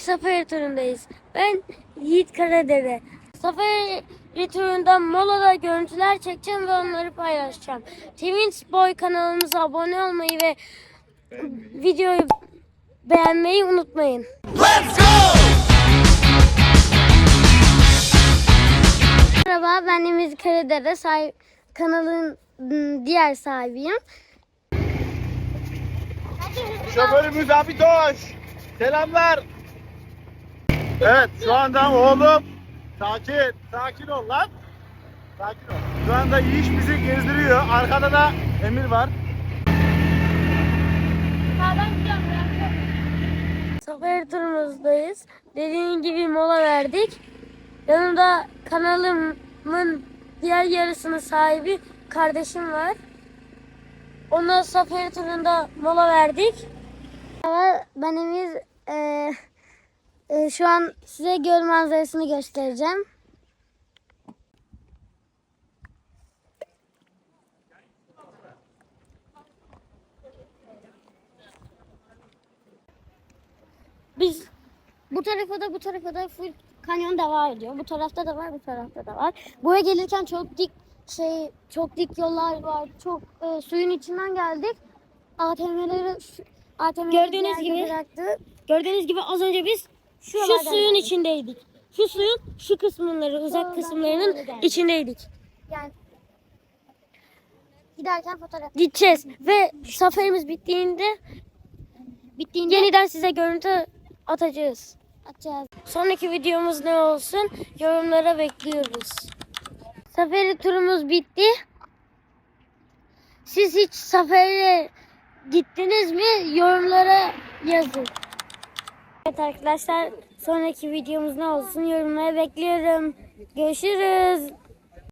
günlük safari turundayız. Ben Yiğit Karadere. Safari turunda molada görüntüler çekeceğim ve onları paylaşacağım. Twins Boy kanalımıza abone olmayı ve videoyu beğenmeyi unutmayın. Merhaba ben Emir Karadere. Sahip, kanalın ım, diğer sahibiyim. Şoförümüz Abitoş. Selamlar. Evet şu anda oğlum sakin sakin ol lan. Sakin ol. Şu anda Yiğiş bizi gezdiriyor. Arkada da Emir var. Safari turumuzdayız. Dediğim gibi mola verdik. Yanımda kanalımın diğer yarısının sahibi kardeşim var. Ona safari turunda mola verdik. Evet, ben Emir. Ee, şu an size göl manzarasını göstereceğim. Biz bu tarafa da bu tarafa da full kanyon devam ediyor. Bu tarafta da var, bu tarafta da var. Buraya gelirken çok dik şey çok dik yollar var. Çok e, suyun içinden geldik. ATM'leri ATM'leri Gördüğünüz gibi- bıraktı. Gördüğünüz gibi az önce biz şu Şuralardan suyun geldik. içindeydik. Şu suyun şu kısımları, uzak kısımlarının içindeydik. Yani giderken fotoğraf Gideceğiz ve safarimiz bittiğinde bittiğinde yeniden size görüntü atacağız. atacağız. Sonraki videomuz ne olsun? Yorumlara bekliyoruz. Safari turumuz bitti. Siz hiç safari gittiniz mi? Yorumlara yazın. Evet arkadaşlar sonraki videomuz ne olsun? Yorumlara bekliyorum. Görüşürüz.